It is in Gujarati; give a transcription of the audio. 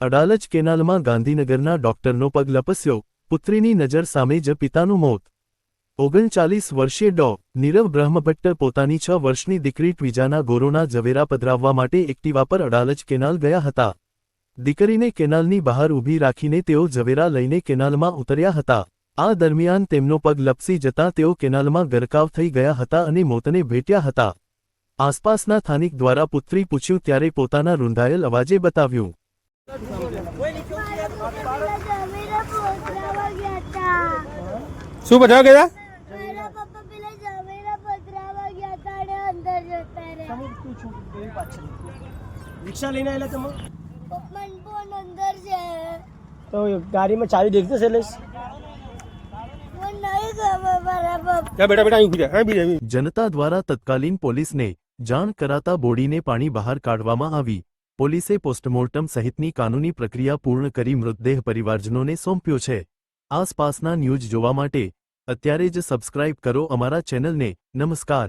અડાલજ કેનાલમાં ગાંધીનગરના ડોક્ટરનો પગ લપસ્યો. પુત્રીની નજર સામે જ પિતાનું મોત. ઓગણચાલીસ વર્ષીય ડો. નીરવ બ્રહ્મભટ્ટ પોતાની છ વર્ષની દીકરી ટ્વીજાના ગોરોના ઝવેરા પધરાવવા માટે એક્ટિવા પર અડાલજ કેનાલ ગયા હતા. દીકરીને કેનાલની બહાર ઊભી રાખીને તેઓ ઝવેરા લઈને કેનાલમાં ઉતર્યા હતા. આ દરમિયાન તેમનો પગ લપસી જતાં તેઓ કેનાલમાં ગરકાવ થઈ ગયા હતા અને મોતને ભેટ્યા હતા. આસપાસના સ્થાનિક દ્વારા પુત્રી પૂછ્યું ત્યારે પોતાના રૂંધાયેલ અવાજે બતાવ્યું. શું જતા રહ્યા રિક્ષા લઈને આવેલા તમે? તો ગાડીમાં ચાવી દેખતો છે એટલે જનતા દ્વારા તત્કાલીન પોલીસને જાણ કરાતા બોડીને પાણી બહાર કાઢવામાં આવી. પોલીસે પોસ્ટમોર્ટમ સહિતની કાનૂની પ્રક્રિયા પૂર્ણ કરી મૃતદેહ પરિવારજનોને સોંપ્યો છે. આસપાસના ન્યૂઝ જોવા માટે અત્યારે જ સબસ્ક્રાઇબ કરો અમારા ચેનલને. નમસ્કાર.